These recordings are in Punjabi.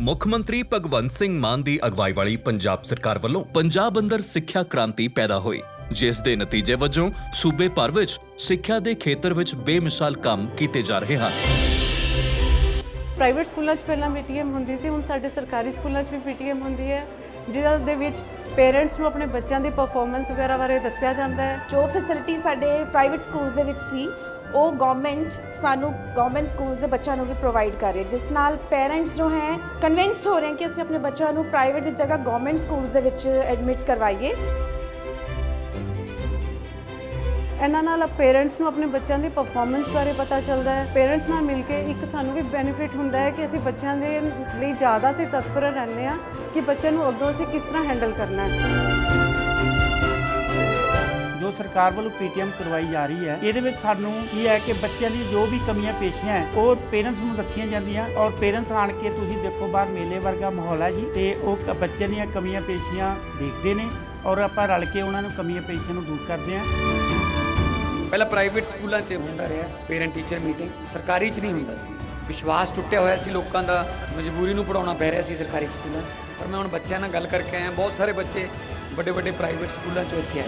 ਮੁੱਖ ਮੰਤਰੀ ਭਗਵੰਤ ਸਿੰਘ ਮਾਨ ਦੀ ਅਗਵਾਈ ਵਾਲੀ ਪੰਜਾਬ ਸਰਕਾਰ ਵੱਲੋਂ ਪੰਜਾਬ ਅੰਦਰ ਸਿੱਖਿਆ ਕ੍ਰਾਂਤੀ ਪੈਦਾ ਹੋਈ, ਜਿਸ ਦੇ ਨਤੀਜੇ ਵਜੋਂ ਸੂਬੇ ਭਰ ਵਿੱਚ ਸਿੱਖਿਆ ਦੇ ਖੇਤਰ ਵਿੱਚ ਬੇਮਿਸਾਲ ਕੰਮ ਕੀਤੇ ਜਾ ਰਹੇ ਹਨ। ਪ੍ਰਾਈਵੇਟ ਸਕੂਲਾਂ 'ਚ ਪਹਿਲਾਂ ਪੀਟੀਐਮ ਹੁੰਦੀ ਸੀ, ਹੁਣ ਸਾਡੇ ਸਰਕਾਰੀ ਸਕੂਲਾਂ 'ਚ ਵੀ ਪੀਟੀਐਮ ਹੁੰਦੀ ਹੈ। ਜਿਹਦੇ ਦੇ ਵਿੱਚ ਪੇਰੈਂਟਸ ਨੂੰ ਆਪਣੇ ਬੱਚਿਆਂ ਦੀ ਪਰਫਾਰਮੈਂਸ ਵਗੈਰਾ ਬਾਰੇ ਦੱਸਿਆ ਜਾਂਦਾ ਹੈ। ਜੋ ਫੈਸਿਲਿਟੀ ਸਾਡੇ ਪ੍ਰਾਈਵੇਟ ਸਕੂਲਸ ਦੇ ਵਿੱਚ ਸੀ, ਉਹ ਗਵਰਨਮੈਂਟ ਸਾਨੂੰ ਗਵਰਨਮੈਂਟ ਸਕੂਲਸ ਦੇ ਬੱਚਿਆਂ ਨੂੰ ਵੀ ਪ੍ਰੋਵਾਈਡ ਕਰ ਰਹੀ ਹੈ। ਜਿਸ ਨਾਲ ਪੇਰੈਂਟਸ ਜੋ ਹੈ ਕਨਵਿੰਸ ਹੋ ਰਹੇ ਕਿ ਅਸੀਂ ਆਪਣੇ ਬੱਚਿਆਂ ਨੂੰ ਪ੍ਰਾਈਵੇਟ ਦੀ ਜਗ੍ਹਾ ਗਵਰਨਮੈਂਟ ਸਕੂਲਸ ਦੇ ਵਿੱਚ ਐਡਮਿਟ ਕਰਵਾਈਏ। ਇਹਨਾਂ ਨਾਲ ਪੇਰੈਂਟਸ ਨੂੰ ਆਪਣੇ ਬੱਚਿਆਂ ਦੀ ਪਰਫਾਰਮੈਂਸ ਬਾਰੇ ਪਤਾ ਚੱਲਦਾ ਹੈ। ਪੇਰੈਂਟਸ ਨਾਲ ਮਿਲ ਕੇ ਇੱਕ ਸਾਨੂੰ ਵੀ ਬੈਨੀਫਿਟ ਹੁੰਦਾ ਹੈ ਕਿ ਅਸੀਂ ਬੱਚਿਆਂ ਦੇ ਲਈ ਜ਼ਿਆਦਾ ਅਸੀਂ ਤਤਪਰ ਰਹਿੰਦੇ ਹਾਂ ਕਿ ਬੱਚਿਆਂ ਨੂੰ ਅੱਗੋਂ ਅਸੀਂ ਕਿਸ ਤਰ੍ਹਾਂ ਹੈਂਡਲ ਕਰਨਾ ਹੈ। ਜੋ ਸਰਕਾਰ ਵੱਲੋਂ ਪੀਟੀਐਮ ਕਰਵਾਈ ਜਾ ਰਹੀ ਹੈ, ਇਹਦੇ ਵਿੱਚ ਸਾਨੂੰ ਕੀ ਹੈ ਕਿ ਬੱਚਿਆਂ ਦੀ ਜੋ ਵੀ ਕਮੀਆਂ ਪੇਸ਼ੀਆਂ ਹੈ, ਉਹ ਪੇਰੈਂਟਸ ਨੂੰ ਦੱਸੀਆਂ ਜਾਂਦੀਆਂ ਔਰ ਪੇਰੈਂਟਸ ਆਣ ਕੇ ਤੁਸੀਂ ਦੇਖੋ ਬਾਹਰ ਮੇਲੇ ਵਰਗਾ ਮਾਹੌਲ ਹੈ ਜੀ, ਤੇ ਉਹ ਕ- ਬੱਚਿਆਂ ਦੀਆਂ ਕਮੀਆਂ ਪੇਸ਼ੀਆਂ ਦੇਖਦੇ ਨੇ ਔਰ ਆਪਾਂ ਰਲ ਕੇ ਉਹਨਾਂ ਨੂੰ ਕਮੀਆਂ ਪੇਸ਼ੀਆਂ ਨੂੰ ਦੂਰ ਕਰਦੇ ਹਾਂ। ਪਹਿਲਾਂ ਪ੍ਰਾਈਵੇਟ ਸਕੂਲਾਂ 'ਚ ਹੁੰਦਾ ਰਿਹਾ ਪੇਰੈਂਟ ਟੀਚਰ ਮੀਟਿੰਗ ਸਰਕਾਰੀ 'ਚ ਨਹੀਂ ਹੁੰਦਾ ਸੀ। ਵਿਸ਼ਵਾਸ ਟੁੱਟਿਆ ਹੋਇਆ ਸੀ ਲੋਕਾਂ ਦਾ, ਮਜਬੂਰੀ ਨੂੰ ਪੜਾਉਣਾ ਪੈ ਰਿਹਾ ਸੀ ਸਰਕਾਰੀ ਸਕੂਲਾਂ 'ਚ। ਪਰ ਮੈਂ ਹੁਣ ਬੱਚਿਆਂ ਨਾਲ ਗੱਲ ਕਰਕੇ ਆਇਆ, ਬਹੁਤ ਸਾਰੇ ਬੱਚੇ ਵੱਡੇ ਵੱਡੇ ਪ੍ਰਾਈਵੇਟ ਸਕੂਲਾਂ ਚ ਇੱਥੇ ਆਏ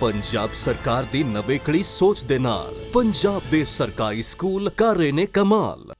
ਪੰਜਾਬ ਸਰਕਾਰ ਦੀ ਨਵੇਕਲੀ ਸੋਚ ਦੇ ਨਾਲ ਪੰਜਾਬ ਦੇ ਸਰਕਾਰੀ ਸਕੂਲ ਕਰ ਰਹੇ ਨੇ ਕਮਾਲ।